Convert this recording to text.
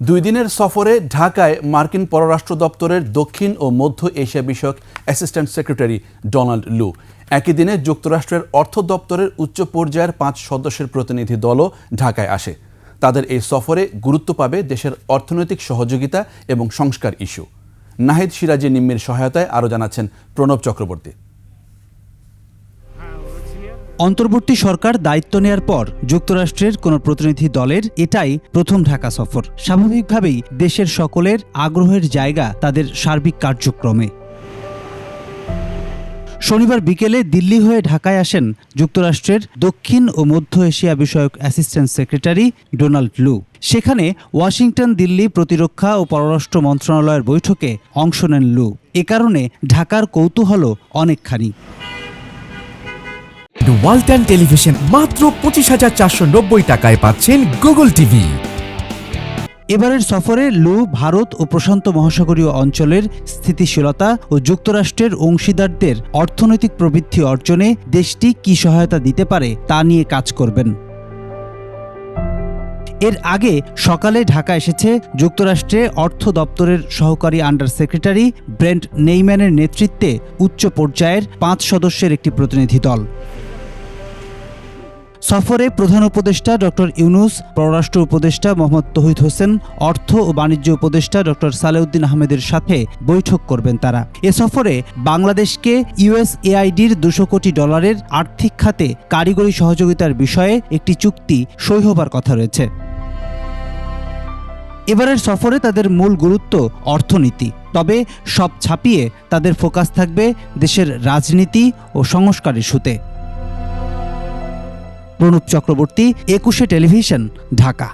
দুই দিনের সফরে ঢাকায় মার্কিন পররাষ্ট্র দপ্তরের দক্ষিণ ও মধ্য এশিয়া বিষয়ক অ্যাসিস্ট্যান্ট সেক্রেটারি ডোনাল্ড লু। একই দিনে যুক্তরাষ্ট্রের অর্থ দপ্তরের উচ্চ পর্যায়ের পাঁচ সদস্যের প্রতিনিধি দলও ঢাকায় আসে। তাদের এই সফরে গুরুত্ব পাবে দেশের অর্থনৈতিক সহযোগিতা এবং সংস্কার ইস্যু। নাহিদ সিরাজি নিম্মির সহায়তায় আরও জানাচ্ছেন প্রণব চক্রবর্তী। অন্তর্বর্তী সরকার দায়িত্ব নেয়ার পর যুক্তরাষ্ট্রের কোনো প্রতিনিধি দলের এটাই প্রথম ঢাকা সফর। স্বাভাবিকভাবেই দেশের সকলের আগ্রহের জায়গা তাদের সার্বিক কার্যক্রমে। শনিবার বিকেলে দিল্লি হয়ে ঢাকায় আসেন যুক্তরাষ্ট্রের দক্ষিণ ও মধ্য এশিয়া বিষয়ক অ্যাসিস্ট্যান্ট সেক্রেটারি ডোনাল্ড লু। সেখানে ওয়াশিংটন, দিল্লি প্রতিরক্ষা ও পররাষ্ট্র মন্ত্রণালয়ের বৈঠকে অংশ নেন লু। এ কারণে ঢাকার কৌতূহল অনেকখানি। ওয়ালটন টেলিভিশন মাত্র পঁচিশ হাজার চারশো নব্বই টাকায় পাচ্ছেন গুগল টিভি। এবারের সফরে লু, ভারত ও প্রশান্ত মহাসাগরীয় অঞ্চলের স্থিতিশীলতা ও যুক্তরাষ্ট্রের অংশীদারদের অর্থনৈতিক প্রবৃদ্ধি অর্জনে দেশটি কি সহায়তা দিতে পারে তা নিয়ে কাজ করবেন। এর আগে সকালে ঢাকা এসেছে যুক্তরাষ্ট্রে অর্থ দপ্তরের সহকারী আন্ডার সেক্রেটারি ব্রেন্ট নেইম্যানের নেতৃত্বে উচ্চ পর্যায়ের পাঁচ সদস্যের একটি প্রতিনিধি দল। সফরে প্রধান উপদেষ্টা ডক্টর ইউনুস, পররাষ্ট্র উপদেষ্টা মোহাম্মদ তহিদ হোসেন, অর্থ ও বাণিজ্য উপদেষ্টা ডক্টর সালেউদ্দিন আহমেদের সাথে বৈঠক করবেন তারা। এ সফরে বাংলাদেশকে ইউএসএআইডির দুশো কোটি ডলারের আর্থিক খাতে কারিগরি সহযোগিতার বিষয়ে একটি চুক্তি সই হবার কথা রয়েছে। এবারের সফরে তাদের মূল গুরুত্ব অর্থনীতি। তবে সব ছাপিয়ে তাদের ফোকাস থাকবে দেশের রাজনীতি ও সংস্কার ইস্যুতে প্রণব চক্রবর্তী একুশে টেলিভিশন ঢাকা।